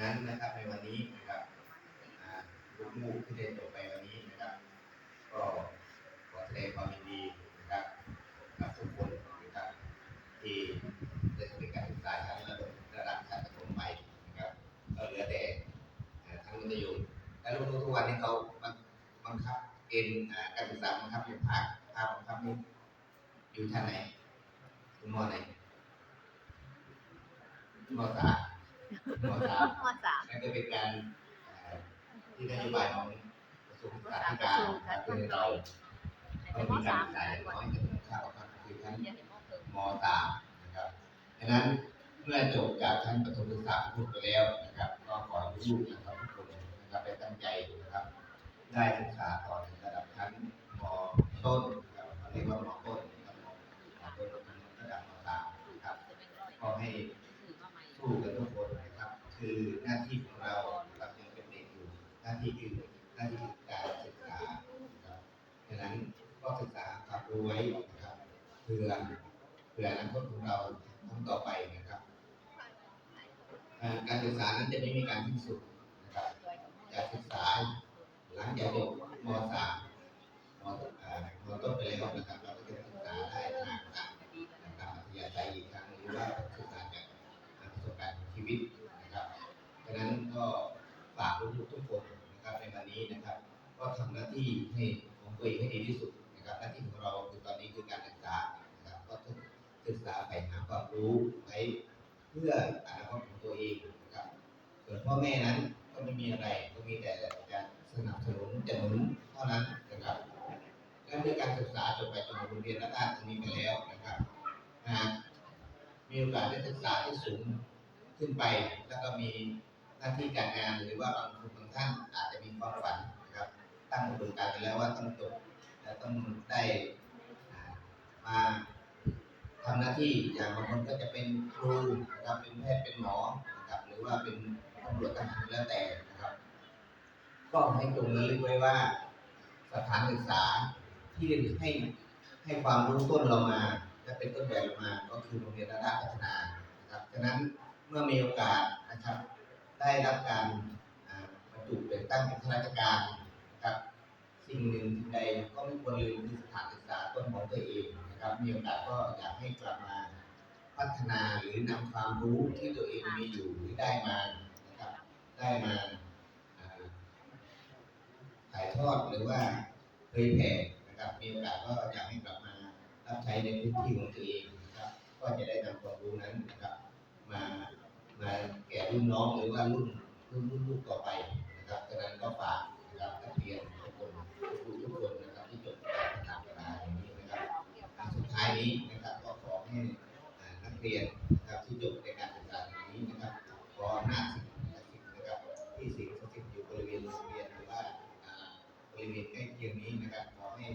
นั้นนะครับในวันนี้นะครับลูกๆที่ได้จบไปวันนี้นะครับ ก็ขอแสดงความยินดีนะครับกับทุกคนนะครับที่ได้สำเร็จการศึกษาชั้นระดับระดับชั้นประถมไปนะครับก็เหลือแต่อ่าทั้งมัธยมและลูกทุกวันนี้เขาบังบังคับเกณฑ์อ่าการศึกษาบังคับอยู่ภาคภาคบังคับนี้อยู่ชั้นไหนคุณมอไหนมอสาม มสามมสามนั่นก็เป็นการที่นโยบายของกระทรวงศึกษาธิการนะครับคือเราเป็เรานมมีการศึกษาอย่างน้อยจะถึงข้าวครับคือชั้นเรียนถึงมหนึ่งมสามนะครับดังนั้นเมื่อจบจากชั้นประถมศึกษาทุกไปแล้วนะครับ ก็ขอให้ลูกนะครับทุกคนนะครับได้ตั้งใจนะครับ ได้ศึกษาต่อถึงระดับชั้นมต้นนะครับเขาเรียกว่ามต้นนะครับมต้นระดับมสามนะครับก็ให้ สู้กันทุกคนนะ คือหน้าที่ของเราเรายังเป็นเด็กอยู่หน้าที่คือหน้าที่คือการศึกษาครับดังนั้นก็ศึกษาความรู้ไว้นะครับเพื่อเพื่ออนาคตของเราทั้งต่อไปนะครับ การศึกษานั้นจะไม่มีการสิ้นสุดนะครับการศึกษาหลังจากจบม .3 มอ่ามต้นไปแล้วนะครับ เราก็จะศึกษาได้ทางต่างนะครับอัธยาศัยอีกครั้งหรือว่าศึกษาจาก ประสบการณ์ชีวิตนะครับดังนั้นก็ฝาก ลูกทุกคนนะครับในวันนี้นะครับ ก็ทำหน้าที่ให้ของตัวเองให้ดีที่สุดนะครับ หน้าที่ของเราคือตอนนี้คือการศึกษานะครับ ก็ศึกษาไปหาความรู้ไว้เพื่ออนาคตของตัวเองนะครับ ส่วนพ่อแม่นั้นก็ไม่มีอะไรก็มีแต่จะสนับสนุนจะหนุนเท่านั้นนะครับและเมื่อการศึกษาจบไปจนถึงโรงเรียนระดับตรงนี้ไปแล้วนะครับหากมีโอกาสได้ศึกษาที่สูงขึ้นไปแล้วก็มี หน้าที่การงานหรือว่าบางคนบางท่านอาจจะมีความฝันนะครับ ตั้งอุดมการณ์ไปแล้วว่าต้องจบและต้องได้มาทำหน้าที่อย่างบางคนก็จะเป็นครูนะครับเป็นแพทย์เป็นหมอนะครับหรือว่าเป็นตำรวจทหารแล้วแต่นะครับ ก็ให้จงระลึกไว้ว่า สถานศึกษาที่ให้ให้ความรู้ต้นเรามาและเป็นต้นแบบเรามาก็คือโรงเรียนระดับพัฒนานะครับฉะนั้นเมื่อมีโอกาสนะครับ ได้รับการบรรจุเป็นตั้งเป็นข้าราชการนะครับ สิ่งหนึ่งใดก็ไม่ควรลืมคือสถานศึกษาต้นของตัวเองนะครับ มีโอกาสก็อยากให้กลับมาพัฒนาหรือนำความรู้ที่ตัวเองมีอยู่หรือได้มานะครับ ได้มาถ่ายทอดหรือว่าเผยแผ่นะครับ มีโอกาสก็อยากให้กลับมารับใช้ในพื้นที่ของตัวเองนะครับ ก็จะได้นำความรู้นั้นนะครับ มามา รุ่นน้องหรือว่ารุ่นรุ่นลูกต่อไปนะครับดังนั้นก็ฝากนะครับนักเรียนทุกคนทุกคนนะครับที่จบการศึกษาเวลอย่างนี้นะครับสุดท้ายนี้นะครับก็ขอให้นักเรียนนะครับที่จบในการศึกษาอย่างนี้นะครับขอหน้าสิ่งสิ่นะครับที่สิ่งสิ่อยู่บริเวณโรงเรียนหรือว่าบริเวณใกล้เคียงนี้นะครับขอให้